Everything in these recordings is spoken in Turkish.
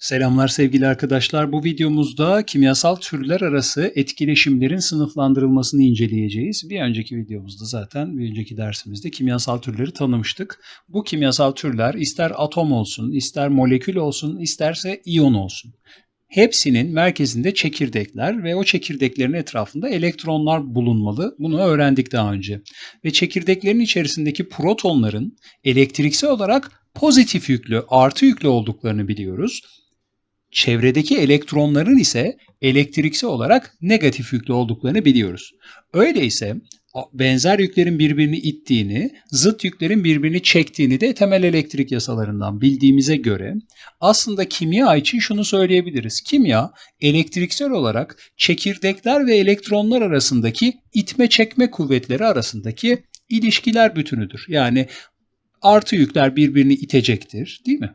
Selamlar sevgili arkadaşlar. Bu videomuzda kimyasal türler arası etkileşimlerin sınıflandırılmasını inceleyeceğiz. Bir önceki videomuzda zaten bir önceki dersimizde kimyasal türleri tanımıştık. Bu kimyasal türler ister atom olsun, ister molekül olsun, isterse iyon olsun. Hepsinin merkezinde çekirdekler ve o çekirdeklerin etrafında elektronlar bulunmalı. Bunu öğrendik daha önce. Ve çekirdeklerin içerisindeki protonların elektriksel olarak pozitif yüklü, artı yüklü olduklarını biliyoruz çevredeki elektronların ise elektriksel olarak negatif yüklü olduklarını biliyoruz. Öyleyse benzer yüklerin birbirini ittiğini, zıt yüklerin birbirini çektiğini de temel elektrik yasalarından bildiğimize göre aslında kimya için şunu söyleyebiliriz. Kimya elektriksel olarak çekirdekler ve elektronlar arasındaki itme çekme kuvvetleri arasındaki ilişkiler bütünüdür. Yani artı yükler birbirini itecektir, değil mi?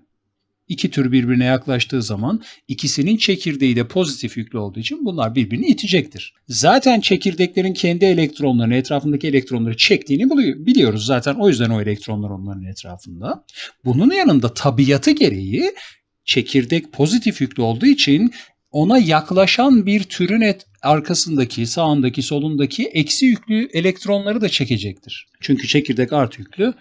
İki tür birbirine yaklaştığı zaman ikisinin çekirdeği de pozitif yüklü olduğu için bunlar birbirini itecektir. Zaten çekirdeklerin kendi elektronlarını etrafındaki elektronları çektiğini biliyoruz. Zaten o yüzden o elektronlar onların etrafında. Bunun yanında tabiatı gereği çekirdek pozitif yüklü olduğu için ona yaklaşan bir türün et arkasındaki, sağındaki, solundaki eksi yüklü elektronları da çekecektir. Çünkü çekirdek artı yüklü,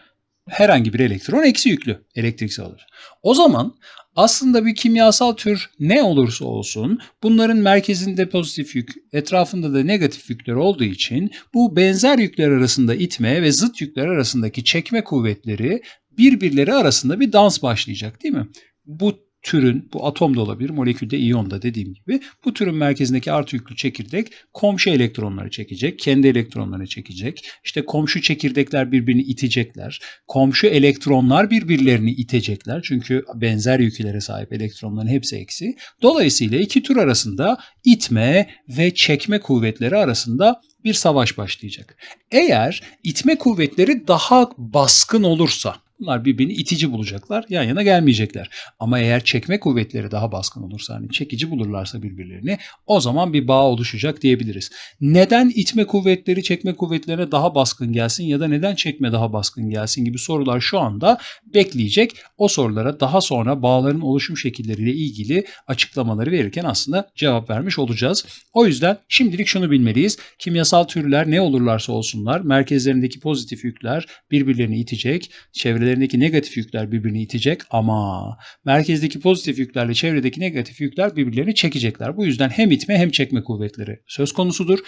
herhangi bir elektron eksi yüklü elektriksel olur. O zaman aslında bir kimyasal tür ne olursa olsun bunların merkezinde pozitif yük, etrafında da negatif yükler olduğu için bu benzer yükler arasında itme ve zıt yükler arasındaki çekme kuvvetleri birbirleri arasında bir dans başlayacak değil mi? Bu türün, bu atom da olabilir, molekülde iyon da dediğim gibi, bu türün merkezindeki artı yüklü çekirdek komşu elektronları çekecek, kendi elektronlarını çekecek. İşte komşu çekirdekler birbirini itecekler. Komşu elektronlar birbirlerini itecekler. Çünkü benzer yüklere sahip elektronların hepsi eksi. Dolayısıyla iki tür arasında itme ve çekme kuvvetleri arasında bir savaş başlayacak. Eğer itme kuvvetleri daha baskın olursa Bunlar birbirini itici bulacaklar. Yan yana gelmeyecekler. Ama eğer çekme kuvvetleri daha baskın olursa hani çekici bulurlarsa birbirlerini o zaman bir bağ oluşacak diyebiliriz. Neden itme kuvvetleri çekme kuvvetlerine daha baskın gelsin ya da neden çekme daha baskın gelsin gibi sorular şu anda bekleyecek. O sorulara daha sonra bağların oluşum şekilleriyle ilgili açıklamaları verirken aslında cevap vermiş olacağız. O yüzden şimdilik şunu bilmeliyiz. Kimyasal türler ne olurlarsa olsunlar merkezlerindeki pozitif yükler birbirlerini itecek. Çevreleri çevrelerindeki negatif yükler birbirini itecek ama merkezdeki pozitif yüklerle çevredeki negatif yükler birbirlerini çekecekler. Bu yüzden hem itme hem çekme kuvvetleri söz konusudur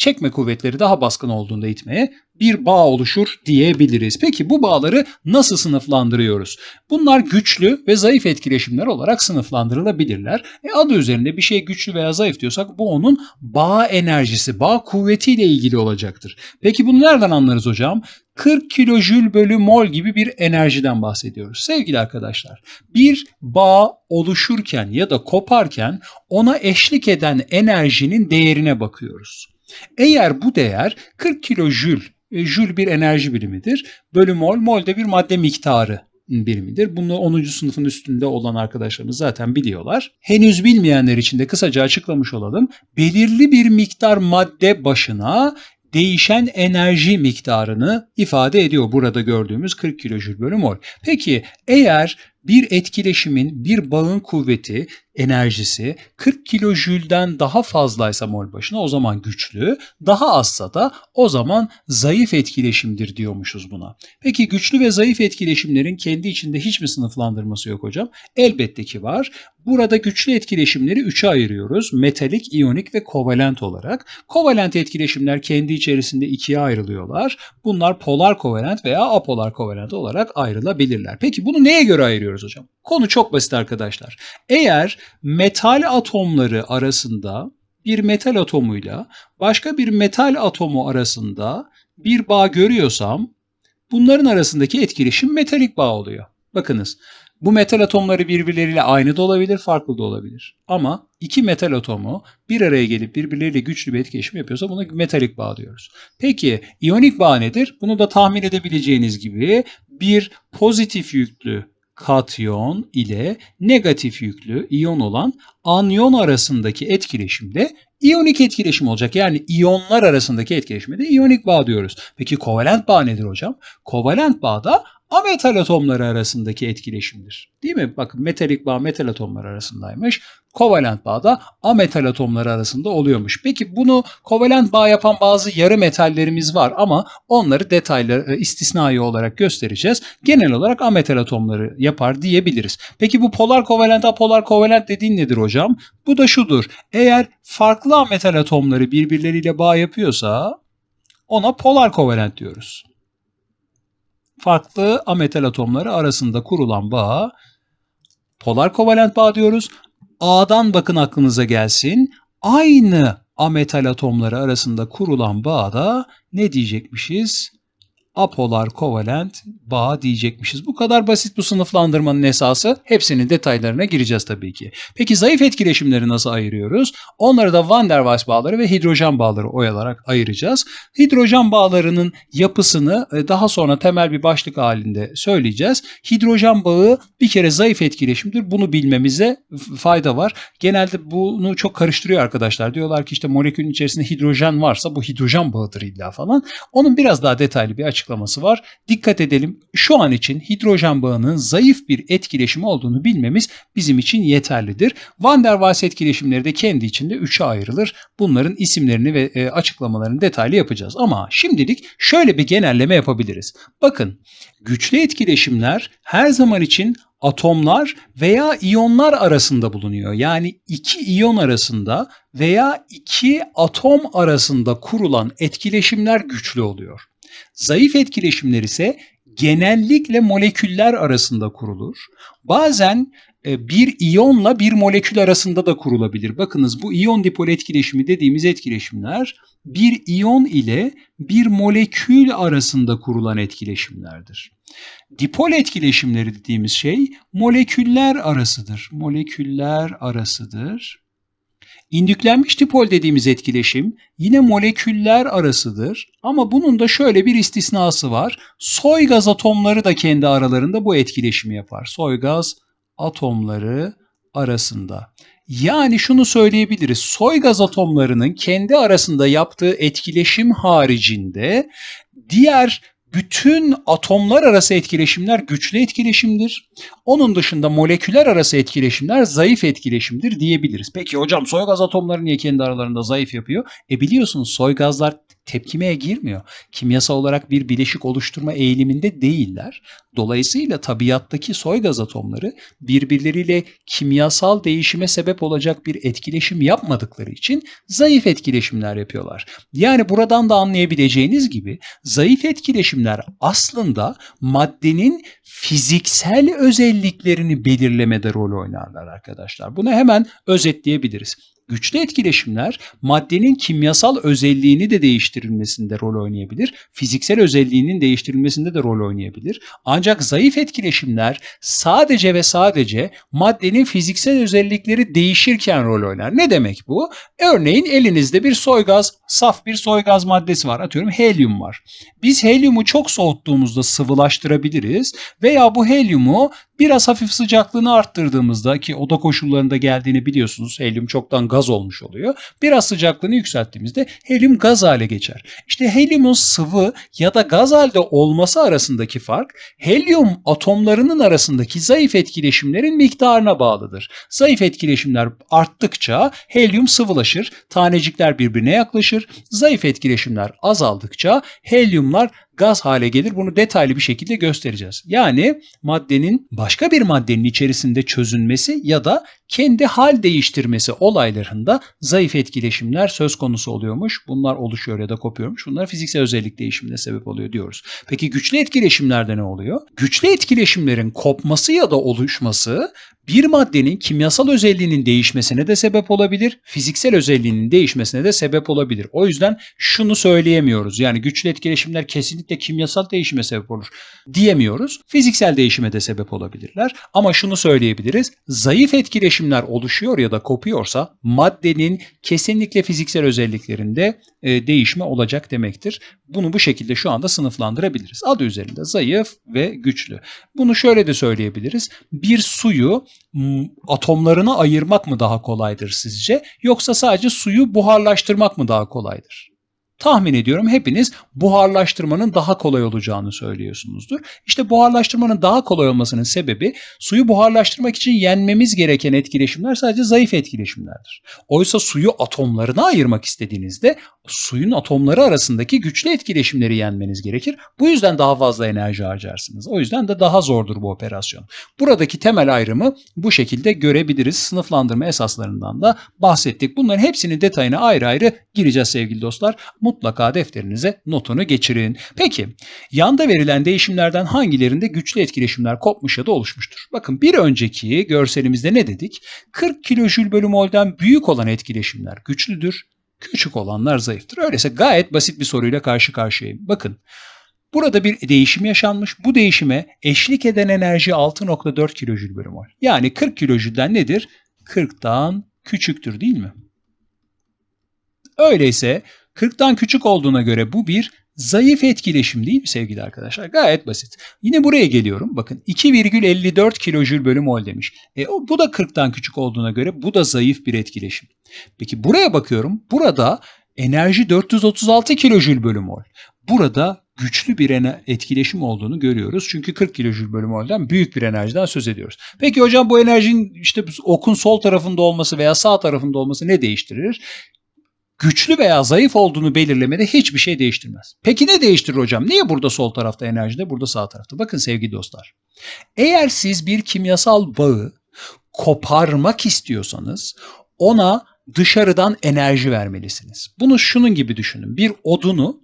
çekme kuvvetleri daha baskın olduğunda itmeye bir bağ oluşur diyebiliriz. Peki bu bağları nasıl sınıflandırıyoruz? Bunlar güçlü ve zayıf etkileşimler olarak sınıflandırılabilirler. E adı üzerinde bir şey güçlü veya zayıf diyorsak bu onun bağ enerjisi, bağ kuvvetiyle ilgili olacaktır. Peki bunu nereden anlarız hocam? 40 kilojül bölü mol gibi bir enerjiden bahsediyoruz. Sevgili arkadaşlar, bir bağ oluşurken ya da koparken ona eşlik eden enerjinin değerine bakıyoruz. Eğer bu değer 40 kilojül, e, jül bir enerji birimidir, bölü mol, mol de bir madde miktarı birimidir. Bunu 10. sınıfın üstünde olan arkadaşlarımız zaten biliyorlar. Henüz bilmeyenler için de kısaca açıklamış olalım. Belirli bir miktar madde başına değişen enerji miktarını ifade ediyor burada gördüğümüz 40 kilojül bölü mol. Peki eğer bir etkileşimin, bir bağın kuvveti, enerjisi 40 kilojülden daha fazlaysa mol başına o zaman güçlü, daha azsa da o zaman zayıf etkileşimdir diyormuşuz buna. Peki güçlü ve zayıf etkileşimlerin kendi içinde hiç mi sınıflandırması yok hocam? Elbette ki var. Burada güçlü etkileşimleri üçe ayırıyoruz. Metalik, iyonik ve kovalent olarak. Kovalent etkileşimler kendi içerisinde ikiye ayrılıyorlar. Bunlar polar kovalent veya apolar kovalent olarak ayrılabilirler. Peki bunu neye göre ayırıyoruz hocam? Konu çok basit arkadaşlar. Eğer metal atomları arasında bir metal atomuyla başka bir metal atomu arasında bir bağ görüyorsam bunların arasındaki etkileşim metalik bağ oluyor. Bakınız bu metal atomları birbirleriyle aynı da olabilir, farklı da olabilir. Ama iki metal atomu bir araya gelip birbirleriyle güçlü bir etkileşim yapıyorsa buna metalik bağ diyoruz. Peki iyonik bağ nedir? Bunu da tahmin edebileceğiniz gibi bir pozitif yüklü katyon ile negatif yüklü iyon olan anyon arasındaki etkileşimde iyonik etkileşim olacak. Yani iyonlar arasındaki etkileşime de iyonik bağ diyoruz. Peki kovalent bağ nedir hocam? Kovalent bağ da ametal atomları arasındaki etkileşimdir. Değil mi? Bakın metalik bağ metal atomları arasındaymış. Kovalent bağ da ametal atomları arasında oluyormuş. Peki bunu kovalent bağ yapan bazı yarı metallerimiz var ama onları detaylı e, istisnai olarak göstereceğiz. Genel olarak ametal atomları yapar diyebiliriz. Peki bu polar kovalent apolar kovalent dediğin nedir hocam? Bu da şudur. Eğer farklı ametal atomları birbirleriyle bağ yapıyorsa ona polar kovalent diyoruz. Farklı ametal atomları arasında kurulan bağ polar kovalent bağ diyoruz. A'dan bakın aklınıza gelsin. Aynı ametal atomları arasında kurulan bağda ne diyecekmişiz? Apolar kovalent bağ diyecekmişiz. Bu kadar basit bu sınıflandırmanın esası. Hepsinin detaylarına gireceğiz tabii ki. Peki zayıf etkileşimleri nasıl ayırıyoruz? Onları da Van der Waals bağları ve hidrojen bağları oyalarak ayıracağız. Hidrojen bağlarının yapısını e, daha sonra temel bir başlık halinde söyleyeceğiz. Hidrojen bağı bir kere zayıf etkileşimdir. Bunu bilmemize fayda var. Genelde bunu çok karıştırıyor arkadaşlar. Diyorlar ki işte molekülün içerisinde hidrojen varsa bu hidrojen bağıdır illa falan. Onun biraz daha detaylı bir açıklaması var. Dikkat edelim. Şu an için hidrojen bağının zayıf bir etkileşimi olduğunu bilmemiz bizim için yeterlidir. Van der Waals etkileşimleri de kendi içinde üçe ayrılır. Bunların isimlerini ve e, açıklamalarını detaylı yapacağız. Ama şimdilik şöyle bir genelleme yapabiliriz. Bakın güçlü etkileşimler her zaman için atomlar veya iyonlar arasında bulunuyor. Yani iki iyon arasında veya iki atom arasında kurulan etkileşimler güçlü oluyor. Zayıf etkileşimler ise genellikle moleküller arasında kurulur. Bazen e, bir iyonla bir molekül arasında da kurulabilir. Bakınız bu iyon dipol etkileşimi dediğimiz etkileşimler bir iyon ile bir molekül arasında kurulan etkileşimlerdir. Dipol etkileşimleri dediğimiz şey moleküller arasıdır. Moleküller arasıdır. İndüklenmiş dipol dediğimiz etkileşim yine moleküller arasıdır ama bunun da şöyle bir istisnası var. Soy gaz atomları da kendi aralarında bu etkileşimi yapar. Soy gaz atomları arasında. Yani şunu söyleyebiliriz. Soy gaz atomlarının kendi arasında yaptığı etkileşim haricinde diğer bütün atomlar arası etkileşimler güçlü etkileşimdir. Onun dışında moleküler arası etkileşimler zayıf etkileşimdir diyebiliriz. Peki hocam soy gaz atomları niye kendi aralarında zayıf yapıyor? E biliyorsunuz soy gazlar tepkimeye girmiyor. Kimyasal olarak bir bileşik oluşturma eğiliminde değiller. Dolayısıyla tabiattaki soy gaz atomları birbirleriyle kimyasal değişime sebep olacak bir etkileşim yapmadıkları için zayıf etkileşimler yapıyorlar. Yani buradan da anlayabileceğiniz gibi zayıf etkileşimler aslında maddenin fiziksel özelliklerini belirlemede rol oynarlar arkadaşlar. Bunu hemen özetleyebiliriz. Güçlü etkileşimler maddenin kimyasal özelliğini de değiştirilmesinde rol oynayabilir. Fiziksel özelliğinin değiştirilmesinde de rol oynayabilir. Ancak zayıf etkileşimler sadece ve sadece maddenin fiziksel özellikleri değişirken rol oynar. Ne demek bu? Örneğin elinizde bir soy gaz, saf bir soy gaz maddesi var. Atıyorum helyum var. Biz helyumu çok soğuttuğumuzda sıvılaştırabiliriz veya bu helyumu biraz hafif sıcaklığını arttırdığımızda ki oda koşullarında geldiğini biliyorsunuz. Helyum çoktan gaz olmuş oluyor. Biraz sıcaklığını yükselttiğimizde helyum gaz hale geçer. İşte helyumun sıvı ya da gaz halde olması arasındaki fark helyum atomlarının arasındaki zayıf etkileşimlerin miktarına bağlıdır. Zayıf etkileşimler arttıkça helyum sıvılaşır, tanecikler birbirine yaklaşır. Zayıf etkileşimler azaldıkça helyumlar gaz hale gelir. Bunu detaylı bir şekilde göstereceğiz. Yani maddenin başka bir maddenin içerisinde çözünmesi ya da kendi hal değiştirmesi olaylarında zayıf etkileşimler söz konusu oluyormuş. Bunlar oluşuyor ya da kopuyormuş. Bunlar fiziksel özellik değişimine sebep oluyor diyoruz. Peki güçlü etkileşimlerde ne oluyor? Güçlü etkileşimlerin kopması ya da oluşması bir maddenin kimyasal özelliğinin değişmesine de sebep olabilir, fiziksel özelliğinin değişmesine de sebep olabilir. O yüzden şunu söyleyemiyoruz. Yani güçlü etkileşimler kesinlikle kimyasal değişime sebep olur diyemiyoruz. Fiziksel değişime de sebep olabilirler. Ama şunu söyleyebiliriz. Zayıf etkileşimler oluşuyor ya da kopuyorsa maddenin kesinlikle fiziksel özelliklerinde e, değişme olacak demektir. Bunu bu şekilde şu anda sınıflandırabiliriz. Adı üzerinde zayıf ve güçlü. Bunu şöyle de söyleyebiliriz. Bir suyu atomlarına ayırmak mı daha kolaydır sizce? Yoksa sadece suyu buharlaştırmak mı daha kolaydır? Tahmin ediyorum hepiniz buharlaştırmanın daha kolay olacağını söylüyorsunuzdur. İşte buharlaştırmanın daha kolay olmasının sebebi suyu buharlaştırmak için yenmemiz gereken etkileşimler sadece zayıf etkileşimlerdir. Oysa suyu atomlarına ayırmak istediğinizde suyun atomları arasındaki güçlü etkileşimleri yenmeniz gerekir. Bu yüzden daha fazla enerji harcarsınız. O yüzden de daha zordur bu operasyon. Buradaki temel ayrımı bu şekilde görebiliriz. Sınıflandırma esaslarından da bahsettik. Bunların hepsinin detayına ayrı ayrı gireceğiz sevgili dostlar. Mutlaka defterinize notunu geçirin. Peki yanda verilen değişimlerden hangilerinde güçlü etkileşimler kopmuş ya da oluşmuştur? Bakın bir önceki görselimizde ne dedik? 40 kilojül bölü mol'den büyük olan etkileşimler güçlüdür. Küçük olanlar zayıftır. Öyleyse gayet basit bir soruyla karşı karşıyayım. Bakın Burada bir değişim yaşanmış. Bu değişime eşlik eden enerji 6.4 kilojül bölü mol. Yani 40 kilojülden nedir? 40'tan küçüktür değil mi? Öyleyse 40'tan küçük olduğuna göre bu bir zayıf etkileşim değil mi sevgili arkadaşlar? Gayet basit. Yine buraya geliyorum. Bakın 2,54 kilojül bölü mol demiş. E, bu da 40'tan küçük olduğuna göre bu da zayıf bir etkileşim. Peki buraya bakıyorum. Burada enerji 436 kilojül bölü mol. Burada güçlü bir etkileşim olduğunu görüyoruz. Çünkü 40 kilojül bölü mol'den büyük bir enerjiden söz ediyoruz. Peki hocam bu enerjinin işte okun sol tarafında olması veya sağ tarafında olması ne değiştirir? Güçlü veya zayıf olduğunu belirlemede hiçbir şey değiştirmez. Peki ne değiştirir hocam? Niye burada sol tarafta enerjide, burada sağ tarafta? Bakın sevgili dostlar. Eğer siz bir kimyasal bağı koparmak istiyorsanız ona dışarıdan enerji vermelisiniz. Bunu şunun gibi düşünün. Bir odunu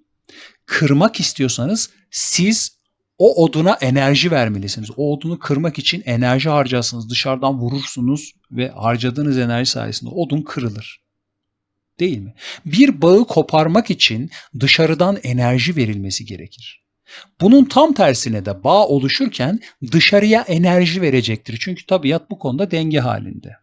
kırmak istiyorsanız siz o oduna enerji vermelisiniz. O odunu kırmak için enerji harcarsınız. Dışarıdan vurursunuz ve harcadığınız enerji sayesinde odun kırılır. Değil mi? Bir bağı koparmak için dışarıdan enerji verilmesi gerekir. Bunun tam tersine de bağ oluşurken dışarıya enerji verecektir. Çünkü tabiat bu konuda denge halinde.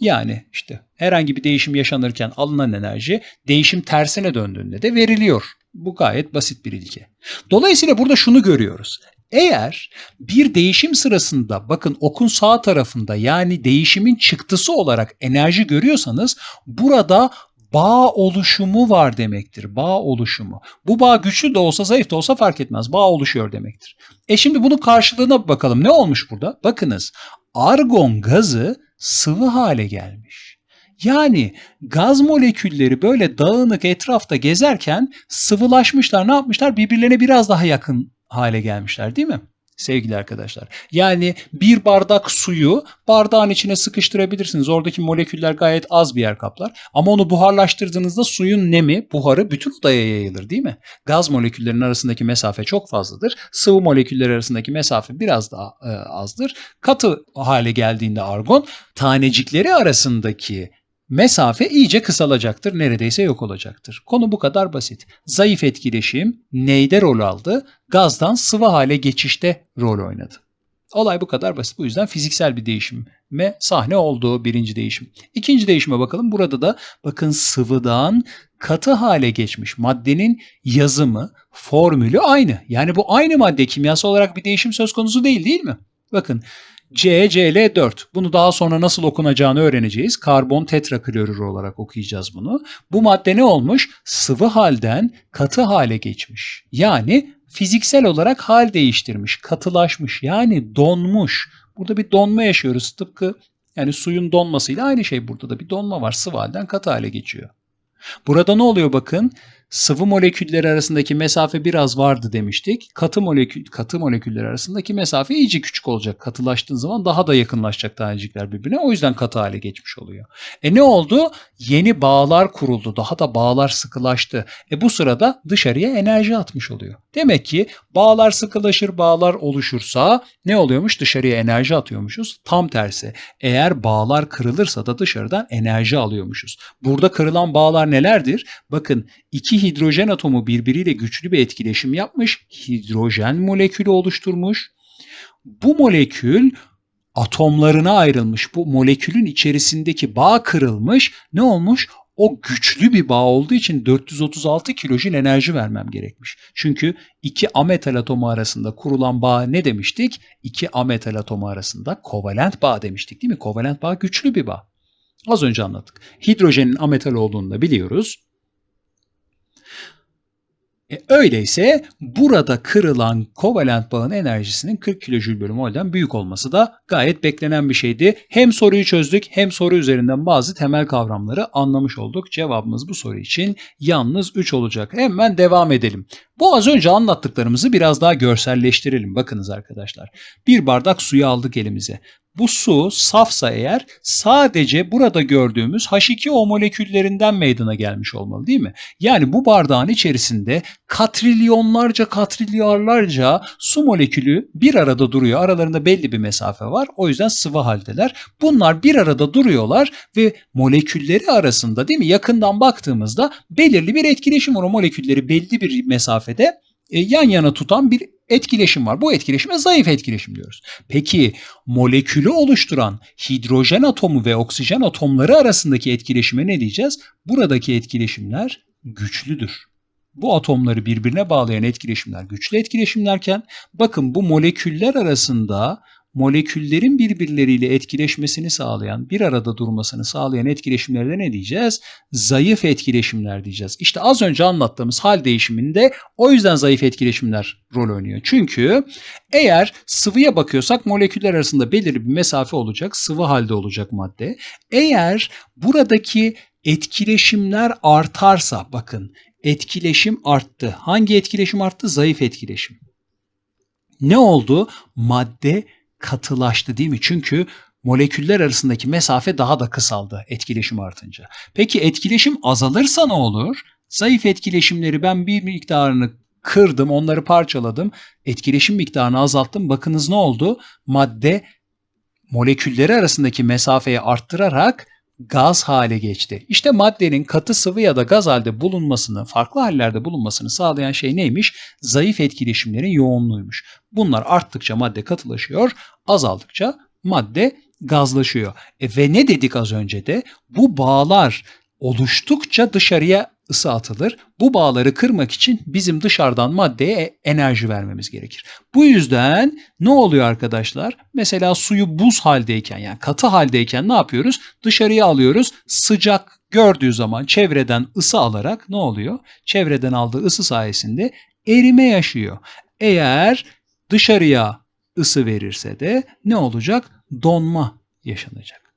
Yani işte herhangi bir değişim yaşanırken alınan enerji değişim tersine döndüğünde de veriliyor. Bu gayet basit bir ilke. Dolayısıyla burada şunu görüyoruz. Eğer bir değişim sırasında bakın okun sağ tarafında yani değişimin çıktısı olarak enerji görüyorsanız burada bağ oluşumu var demektir. Bağ oluşumu. Bu bağ güçlü de olsa zayıf da olsa fark etmez. Bağ oluşuyor demektir. E şimdi bunun karşılığına bakalım. Ne olmuş burada? Bakınız argon gazı sıvı hale gelmiş. Yani gaz molekülleri böyle dağınık etrafta gezerken sıvılaşmışlar. Ne yapmışlar? Birbirlerine biraz daha yakın hale gelmişler değil mi? Sevgili arkadaşlar. Yani bir bardak suyu bardağın içine sıkıştırabilirsiniz. Oradaki moleküller gayet az bir yer kaplar. Ama onu buharlaştırdığınızda suyun nemi, buharı bütün odaya yayılır değil mi? Gaz moleküllerinin arasındaki mesafe çok fazladır. Sıvı moleküller arasındaki mesafe biraz daha e, azdır. Katı hale geldiğinde argon tanecikleri arasındaki mesafe iyice kısalacaktır, neredeyse yok olacaktır. Konu bu kadar basit. Zayıf etkileşim neyde rol aldı? Gazdan sıvı hale geçişte rol oynadı. Olay bu kadar basit. Bu yüzden fiziksel bir değişime sahne oldu birinci değişim. İkinci değişime bakalım. Burada da bakın sıvıdan katı hale geçmiş maddenin yazımı, formülü aynı. Yani bu aynı madde kimyasal olarak bir değişim söz konusu değil değil mi? Bakın CCl4. Bunu daha sonra nasıl okunacağını öğreneceğiz. Karbon tetraklorür olarak okuyacağız bunu. Bu madde ne olmuş? Sıvı halden katı hale geçmiş. Yani fiziksel olarak hal değiştirmiş, katılaşmış. Yani donmuş. Burada bir donma yaşıyoruz. Tıpkı yani suyun donmasıyla aynı şey burada da bir donma var. Sıvı halden katı hale geçiyor. Burada ne oluyor bakın? Sıvı molekülleri arasındaki mesafe biraz vardı demiştik. Katı molekül katı moleküller arasındaki mesafe iyice küçük olacak. Katılaştığın zaman daha da yakınlaşacak tanecikler birbirine. O yüzden katı hale geçmiş oluyor. E ne oldu? Yeni bağlar kuruldu. Daha da bağlar sıkılaştı. E bu sırada dışarıya enerji atmış oluyor. Demek ki bağlar sıkılaşır, bağlar oluşursa ne oluyormuş? Dışarıya enerji atıyormuşuz. Tam tersi. Eğer bağlar kırılırsa da dışarıdan enerji alıyormuşuz. Burada kırılan bağlar nelerdir? Bakın hidrojen atomu birbiriyle güçlü bir etkileşim yapmış, hidrojen molekülü oluşturmuş. Bu molekül atomlarına ayrılmış. Bu molekülün içerisindeki bağ kırılmış. Ne olmuş? O güçlü bir bağ olduğu için 436 kilojül enerji vermem gerekmiş. Çünkü iki ametal atomu arasında kurulan bağ ne demiştik? İki ametal atomu arasında kovalent bağ demiştik değil mi? Kovalent bağ güçlü bir bağ. Az önce anlattık. Hidrojenin ametal olduğunu da biliyoruz. E, öyleyse burada kırılan kovalent bağın enerjisinin 40 kilojül bölü mol'den büyük olması da gayet beklenen bir şeydi. Hem soruyu çözdük hem soru üzerinden bazı temel kavramları anlamış olduk. Cevabımız bu soru için yalnız 3 olacak. Hemen devam edelim. Bu az önce anlattıklarımızı biraz daha görselleştirelim. Bakınız arkadaşlar. Bir bardak suyu aldık elimize. Bu su safsa eğer sadece burada gördüğümüz H2O moleküllerinden meydana gelmiş olmalı değil mi? Yani bu bardağın içerisinde katrilyonlarca katrilyarlarca su molekülü bir arada duruyor. Aralarında belli bir mesafe var. O yüzden sıvı haldeler. Bunlar bir arada duruyorlar ve molekülleri arasında değil mi? Yakından baktığımızda belirli bir etkileşim var. O molekülleri belli bir mesafede e, yan yana tutan bir etkileşim var. Bu etkileşime zayıf etkileşim diyoruz. Peki molekülü oluşturan hidrojen atomu ve oksijen atomları arasındaki etkileşime ne diyeceğiz? Buradaki etkileşimler güçlüdür. Bu atomları birbirine bağlayan etkileşimler güçlü etkileşimlerken bakın bu moleküller arasında moleküllerin birbirleriyle etkileşmesini sağlayan, bir arada durmasını sağlayan etkileşimlere ne diyeceğiz? Zayıf etkileşimler diyeceğiz. İşte az önce anlattığımız hal değişiminde o yüzden zayıf etkileşimler rol oynuyor. Çünkü eğer sıvıya bakıyorsak moleküller arasında belirli bir mesafe olacak, sıvı halde olacak madde. Eğer buradaki etkileşimler artarsa bakın etkileşim arttı. Hangi etkileşim arttı? Zayıf etkileşim. Ne oldu? Madde katılaştı değil mi? Çünkü moleküller arasındaki mesafe daha da kısaldı etkileşim artınca. Peki etkileşim azalırsa ne olur? Zayıf etkileşimleri ben bir miktarını kırdım, onları parçaladım. Etkileşim miktarını azalttım. Bakınız ne oldu? Madde molekülleri arasındaki mesafeyi arttırarak gaz hale geçti. İşte maddenin katı sıvı ya da gaz halde bulunmasını, farklı hallerde bulunmasını sağlayan şey neymiş? Zayıf etkileşimlerin yoğunluğuymuş. Bunlar arttıkça madde katılaşıyor, azaldıkça madde gazlaşıyor. E ve ne dedik az önce de? Bu bağlar oluştukça dışarıya ısı atılır. Bu bağları kırmak için bizim dışarıdan maddeye enerji vermemiz gerekir. Bu yüzden ne oluyor arkadaşlar? Mesela suyu buz haldeyken yani katı haldeyken ne yapıyoruz? Dışarıya alıyoruz. Sıcak gördüğü zaman çevreden ısı alarak ne oluyor? Çevreden aldığı ısı sayesinde erime yaşıyor. Eğer dışarıya ısı verirse de ne olacak? Donma yaşanacak.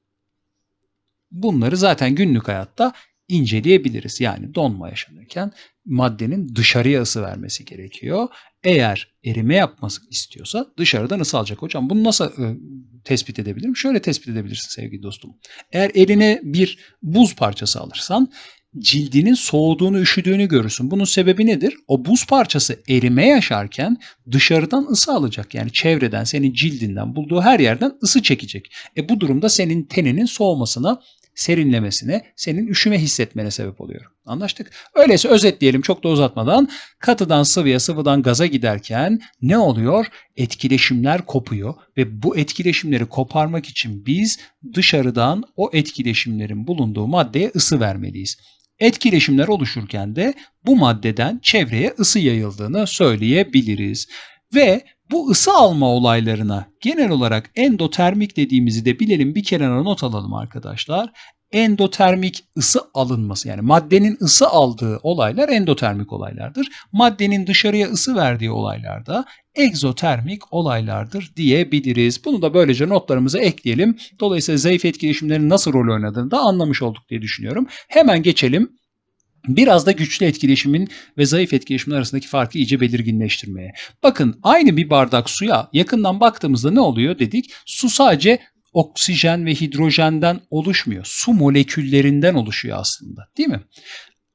Bunları zaten günlük hayatta inceleyebiliriz. Yani donma yaşanırken maddenin dışarıya ısı vermesi gerekiyor. Eğer erime yapması istiyorsa dışarıdan ısı alacak. Hocam bunu nasıl e, tespit edebilirim? Şöyle tespit edebilirsin sevgili dostum. Eğer eline bir buz parçası alırsan cildinin soğuduğunu, üşüdüğünü görürsün. Bunun sebebi nedir? O buz parçası erime yaşarken dışarıdan ısı alacak. Yani çevreden, senin cildinden, bulduğu her yerden ısı çekecek. E bu durumda senin teninin soğumasına serinlemesine, senin üşüme hissetmene sebep oluyor. Anlaştık? Öyleyse özetleyelim çok da uzatmadan. Katıdan sıvıya, sıvıdan gaza giderken ne oluyor? Etkileşimler kopuyor ve bu etkileşimleri koparmak için biz dışarıdan o etkileşimlerin bulunduğu maddeye ısı vermeliyiz. Etkileşimler oluşurken de bu maddeden çevreye ısı yayıldığını söyleyebiliriz. Ve bu ısı alma olaylarına genel olarak endotermik dediğimizi de bilelim bir kenara not alalım arkadaşlar. Endotermik ısı alınması yani maddenin ısı aldığı olaylar endotermik olaylardır. Maddenin dışarıya ısı verdiği olaylar da egzotermik olaylardır diyebiliriz. Bunu da böylece notlarımıza ekleyelim. Dolayısıyla zayıf etkileşimlerin nasıl rol oynadığını da anlamış olduk diye düşünüyorum. Hemen geçelim Biraz da güçlü etkileşimin ve zayıf etkileşimin arasındaki farkı iyice belirginleştirmeye. Bakın aynı bir bardak suya yakından baktığımızda ne oluyor dedik? Su sadece oksijen ve hidrojenden oluşmuyor. Su moleküllerinden oluşuyor aslında değil mi?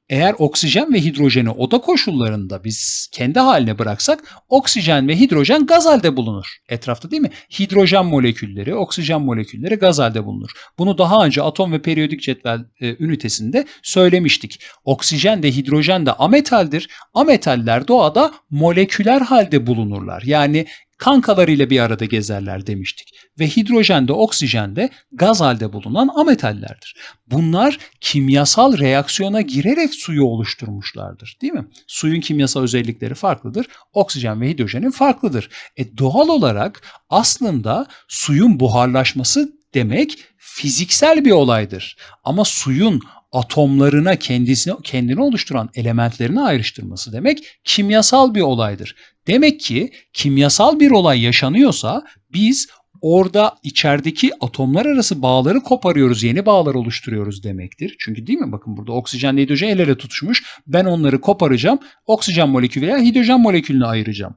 Eğer oksijen ve hidrojeni oda koşullarında biz kendi haline bıraksak oksijen ve hidrojen gaz halde bulunur etrafta değil mi? Hidrojen molekülleri, oksijen molekülleri gaz halde bulunur. Bunu daha önce atom ve periyodik cetvel e, ünitesinde söylemiştik. Oksijen de hidrojen de ametaldir. Ametaller doğada moleküler halde bulunurlar. Yani kankalarıyla bir arada gezerler demiştik. Ve hidrojen de oksijen de gaz halde bulunan ametallerdir. Bunlar kimyasal reaksiyona girerek suyu oluşturmuşlardır değil mi? Suyun kimyasal özellikleri farklıdır. Oksijen ve hidrojenin farklıdır. E doğal olarak aslında suyun buharlaşması demek fiziksel bir olaydır. Ama suyun atomlarına kendisine kendini oluşturan elementlerini ayrıştırması demek kimyasal bir olaydır. Demek ki kimyasal bir olay yaşanıyorsa biz orada içerideki atomlar arası bağları koparıyoruz, yeni bağlar oluşturuyoruz demektir. Çünkü değil mi? Bakın burada oksijenle hidrojen el ele tutuşmuş. Ben onları koparacağım. Oksijen molekülü veya hidrojen molekülünü ayıracağım.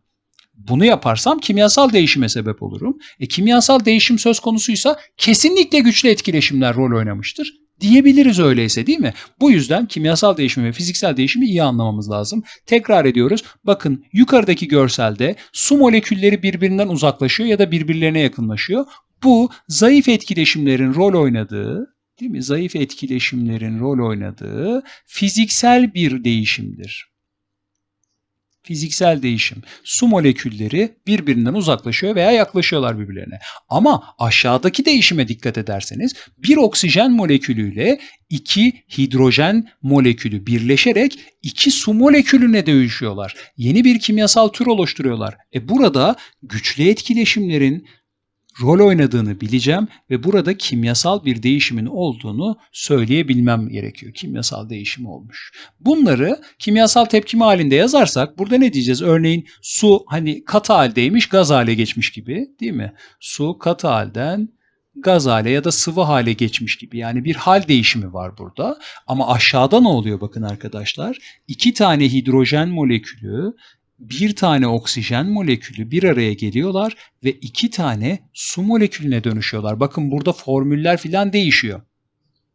Bunu yaparsam kimyasal değişime sebep olurum. E, kimyasal değişim söz konusuysa kesinlikle güçlü etkileşimler rol oynamıştır diyebiliriz öyleyse değil mi? Bu yüzden kimyasal değişimi ve fiziksel değişimi iyi anlamamız lazım. Tekrar ediyoruz. Bakın yukarıdaki görselde su molekülleri birbirinden uzaklaşıyor ya da birbirlerine yakınlaşıyor. Bu zayıf etkileşimlerin rol oynadığı değil mi? Zayıf etkileşimlerin rol oynadığı fiziksel bir değişimdir fiziksel değişim. Su molekülleri birbirinden uzaklaşıyor veya yaklaşıyorlar birbirlerine. Ama aşağıdaki değişime dikkat ederseniz bir oksijen molekülüyle iki hidrojen molekülü birleşerek iki su molekülüne dönüşüyorlar. Yeni bir kimyasal tür oluşturuyorlar. E burada güçlü etkileşimlerin rol oynadığını bileceğim ve burada kimyasal bir değişimin olduğunu söyleyebilmem gerekiyor. Kimyasal değişim olmuş. Bunları kimyasal tepkime halinde yazarsak burada ne diyeceğiz? Örneğin su hani katı haldeymiş gaz hale geçmiş gibi değil mi? Su katı halden gaz hale ya da sıvı hale geçmiş gibi. Yani bir hal değişimi var burada. Ama aşağıda ne oluyor bakın arkadaşlar? İki tane hidrojen molekülü bir tane oksijen molekülü bir araya geliyorlar ve iki tane su molekülüne dönüşüyorlar. Bakın burada formüller filan değişiyor.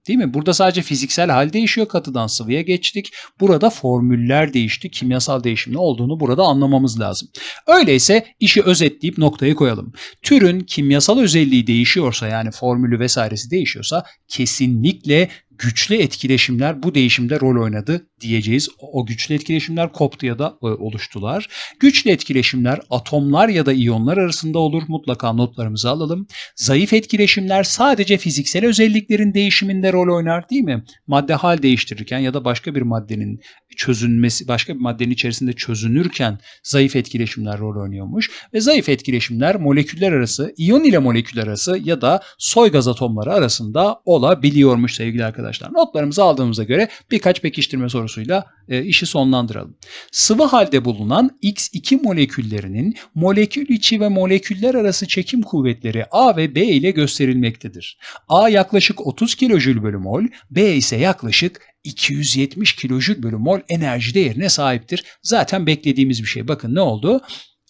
Değil mi? Burada sadece fiziksel hal değişiyor. Katıdan sıvıya geçtik. Burada formüller değişti. Kimyasal değişim ne olduğunu burada anlamamız lazım. Öyleyse işi özetleyip noktayı koyalım. Türün kimyasal özelliği değişiyorsa yani formülü vesairesi değişiyorsa kesinlikle güçlü etkileşimler bu değişimde rol oynadı diyeceğiz. O güçlü etkileşimler koptu ya da e, oluştular. Güçlü etkileşimler atomlar ya da iyonlar arasında olur. Mutlaka notlarımızı alalım. Zayıf etkileşimler sadece fiziksel özelliklerin değişiminde rol oynar değil mi? Madde hal değiştirirken ya da başka bir maddenin çözünmesi, başka bir maddenin içerisinde çözünürken zayıf etkileşimler rol oynuyormuş. Ve zayıf etkileşimler moleküller arası, iyon ile moleküller arası ya da soy gaz atomları arasında olabiliyormuş sevgili arkadaşlar. Notlarımızı aldığımıza göre birkaç pekiştirme sorusuyla e, işi sonlandıralım. Sıvı halde bulunan X2 moleküllerinin molekül içi ve moleküller arası çekim kuvvetleri A ve B ile gösterilmektedir. A yaklaşık 30 kilojül bölü mol, B ise yaklaşık 270 kilojül bölü mol enerji değerine sahiptir. Zaten beklediğimiz bir şey. Bakın ne oldu?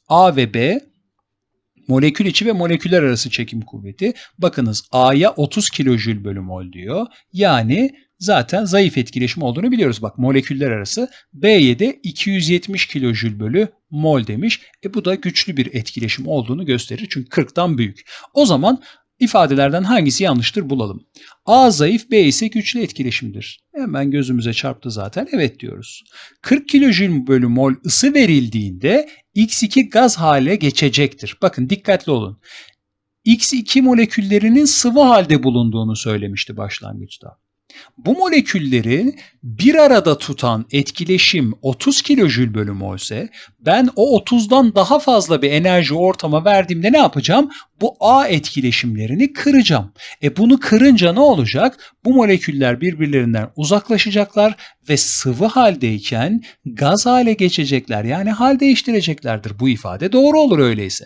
A ve B molekül içi ve moleküller arası çekim kuvveti. Bakınız A'ya 30 kilojül bölü mol diyor. Yani zaten zayıf etkileşim olduğunu biliyoruz. Bak moleküller arası B'ye de 270 kilojül bölü mol demiş. E bu da güçlü bir etkileşim olduğunu gösterir. Çünkü 40'tan büyük. O zaman ifadelerden hangisi yanlıştır bulalım. A zayıf, B ise güçlü etkileşimdir. Hemen gözümüze çarptı zaten. Evet diyoruz. 40 kilojül bölü mol ısı verildiğinde X2 gaz hale geçecektir. Bakın dikkatli olun. X2 moleküllerinin sıvı halde bulunduğunu söylemişti başlangıçta. Bu molekülleri bir arada tutan etkileşim 30 kilojül bölü mol ise ben o 30'dan daha fazla bir enerji ortama verdiğimde ne yapacağım? Bu A etkileşimlerini kıracağım. E bunu kırınca ne olacak? Bu moleküller birbirlerinden uzaklaşacaklar ve sıvı haldeyken gaz hale geçecekler. Yani hal değiştireceklerdir. Bu ifade doğru olur öyleyse.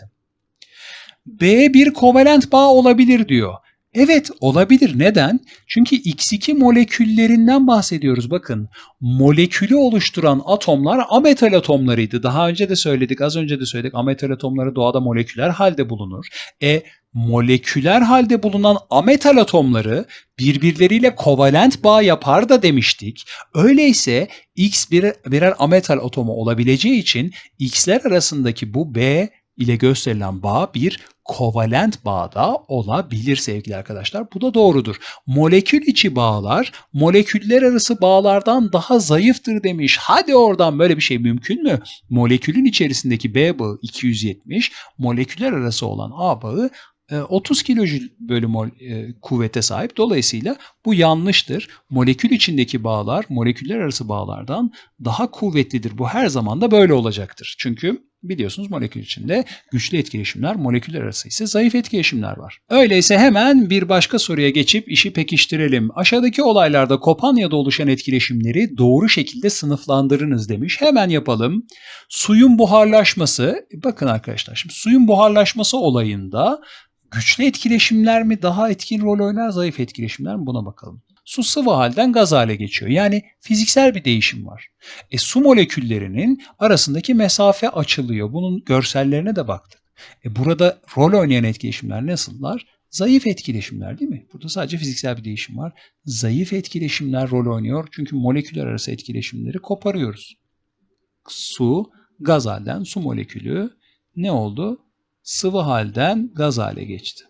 B bir kovalent bağ olabilir diyor. Evet olabilir. Neden? Çünkü X2 moleküllerinden bahsediyoruz. Bakın molekülü oluşturan atomlar ametal atomlarıydı. Daha önce de söyledik, az önce de söyledik. Ametal atomları doğada moleküler halde bulunur. E moleküler halde bulunan ametal atomları birbirleriyle kovalent bağ yapar da demiştik. Öyleyse X bir, birer ametal atomu olabileceği için X'ler arasındaki bu B ile gösterilen bağ bir kovalent bağda olabilir sevgili arkadaşlar. Bu da doğrudur. Molekül içi bağlar moleküller arası bağlardan daha zayıftır demiş. Hadi oradan böyle bir şey mümkün mü? Molekülün içerisindeki B bağı 270, moleküller arası olan A bağı 30 kilojül bölü mol e, kuvvete sahip. Dolayısıyla bu yanlıştır. Molekül içindeki bağlar moleküller arası bağlardan daha kuvvetlidir. Bu her zaman da böyle olacaktır. Çünkü Biliyorsunuz molekül içinde güçlü etkileşimler, moleküller arası ise zayıf etkileşimler var. Öyleyse hemen bir başka soruya geçip işi pekiştirelim. Aşağıdaki olaylarda kopan ya da oluşan etkileşimleri doğru şekilde sınıflandırınız demiş. Hemen yapalım. Suyun buharlaşması, bakın arkadaşlar şimdi suyun buharlaşması olayında güçlü etkileşimler mi daha etkin rol oynar, zayıf etkileşimler mi buna bakalım. Su sıvı halden gaz hale geçiyor. Yani fiziksel bir değişim var. E, su moleküllerinin arasındaki mesafe açılıyor. Bunun görsellerine de baktık. E, burada rol oynayan etkileşimler nasıllar? Zayıf etkileşimler değil mi? Burada sadece fiziksel bir değişim var. Zayıf etkileşimler rol oynuyor. Çünkü moleküller arası etkileşimleri koparıyoruz. Su, gaz halden su molekülü ne oldu? Sıvı halden gaz hale geçti.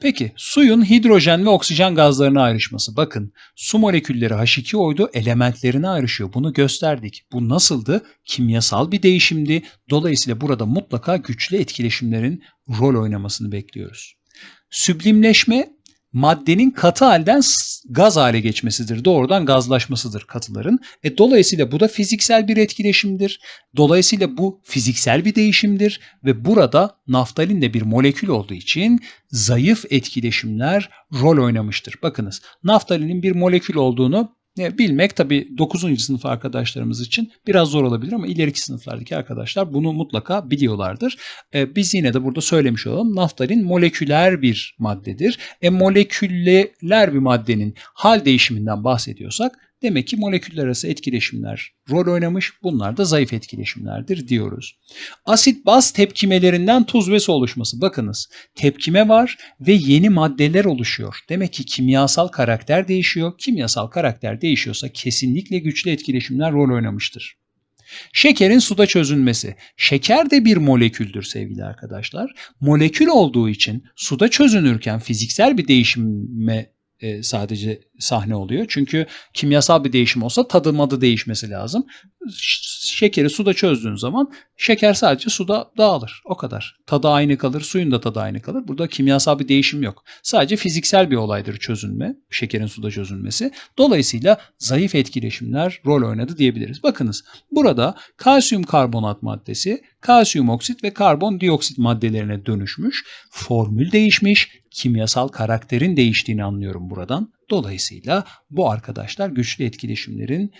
Peki suyun hidrojen ve oksijen gazlarına ayrışması. Bakın su molekülleri H2O'ydu elementlerine ayrışıyor. Bunu gösterdik. Bu nasıldı? Kimyasal bir değişimdi. Dolayısıyla burada mutlaka güçlü etkileşimlerin rol oynamasını bekliyoruz. Süblimleşme maddenin katı halden gaz hale geçmesidir. Doğrudan gazlaşmasıdır katıların. E, dolayısıyla bu da fiziksel bir etkileşimdir. Dolayısıyla bu fiziksel bir değişimdir ve burada naftalin de bir molekül olduğu için zayıf etkileşimler rol oynamıştır. Bakınız naftalinin bir molekül olduğunu bilmek tabi 9. sınıf arkadaşlarımız için biraz zor olabilir ama ileriki sınıflardaki arkadaşlar bunu mutlaka biliyorlardır. E, biz yine de burada söylemiş olalım. Naftalin moleküler bir maddedir. E moleküller bir maddenin hal değişiminden bahsediyorsak Demek ki moleküller arası etkileşimler rol oynamış. Bunlar da zayıf etkileşimlerdir diyoruz. Asit baz tepkimelerinden tuz ve su oluşması. Bakınız tepkime var ve yeni maddeler oluşuyor. Demek ki kimyasal karakter değişiyor. Kimyasal karakter değişiyorsa kesinlikle güçlü etkileşimler rol oynamıştır. Şekerin suda çözünmesi. Şeker de bir moleküldür sevgili arkadaşlar. Molekül olduğu için suda çözünürken fiziksel bir değişime e, sadece sahne oluyor. Çünkü kimyasal bir değişim olsa tadı madı değişmesi lazım. Şekeri suda çözdüğün zaman şeker sadece suda dağılır. O kadar. Tadı aynı kalır, suyun da tadı aynı kalır. Burada kimyasal bir değişim yok. Sadece fiziksel bir olaydır çözünme, şekerin suda çözülmesi. Dolayısıyla zayıf etkileşimler rol oynadı diyebiliriz. Bakınız burada kalsiyum karbonat maddesi kalsiyum oksit ve karbon dioksit maddelerine dönüşmüş. Formül değişmiş, kimyasal karakterin değiştiğini anlıyorum buradan. Dolayısıyla bu arkadaşlar güçlü etkileşimlerin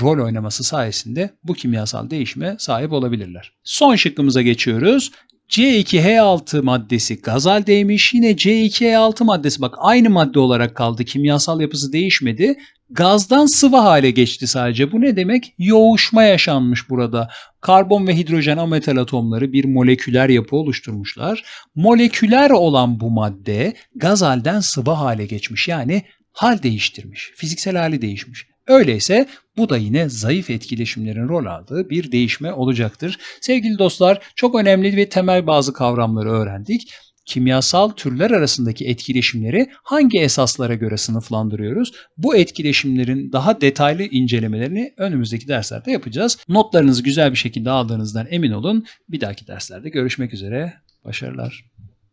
rol oynaması sayesinde bu kimyasal değişime sahip olabilirler. Son şıkkımıza geçiyoruz. C2H6 maddesi gaz haldeymiş. Yine C2H6 maddesi bak aynı madde olarak kaldı. Kimyasal yapısı değişmedi. Gazdan sıvı hale geçti sadece. Bu ne demek? Yoğuşma yaşanmış burada. Karbon ve hidrojen ametal atomları bir moleküler yapı oluşturmuşlar. Moleküler olan bu madde gaz halden sıvı hale geçmiş. Yani hal değiştirmiş. Fiziksel hali değişmiş. Öyleyse bu da yine zayıf etkileşimlerin rol aldığı bir değişme olacaktır. Sevgili dostlar çok önemli ve temel bazı kavramları öğrendik. Kimyasal türler arasındaki etkileşimleri hangi esaslara göre sınıflandırıyoruz? Bu etkileşimlerin daha detaylı incelemelerini önümüzdeki derslerde yapacağız. Notlarınızı güzel bir şekilde aldığınızdan emin olun. Bir dahaki derslerde görüşmek üzere. Başarılar.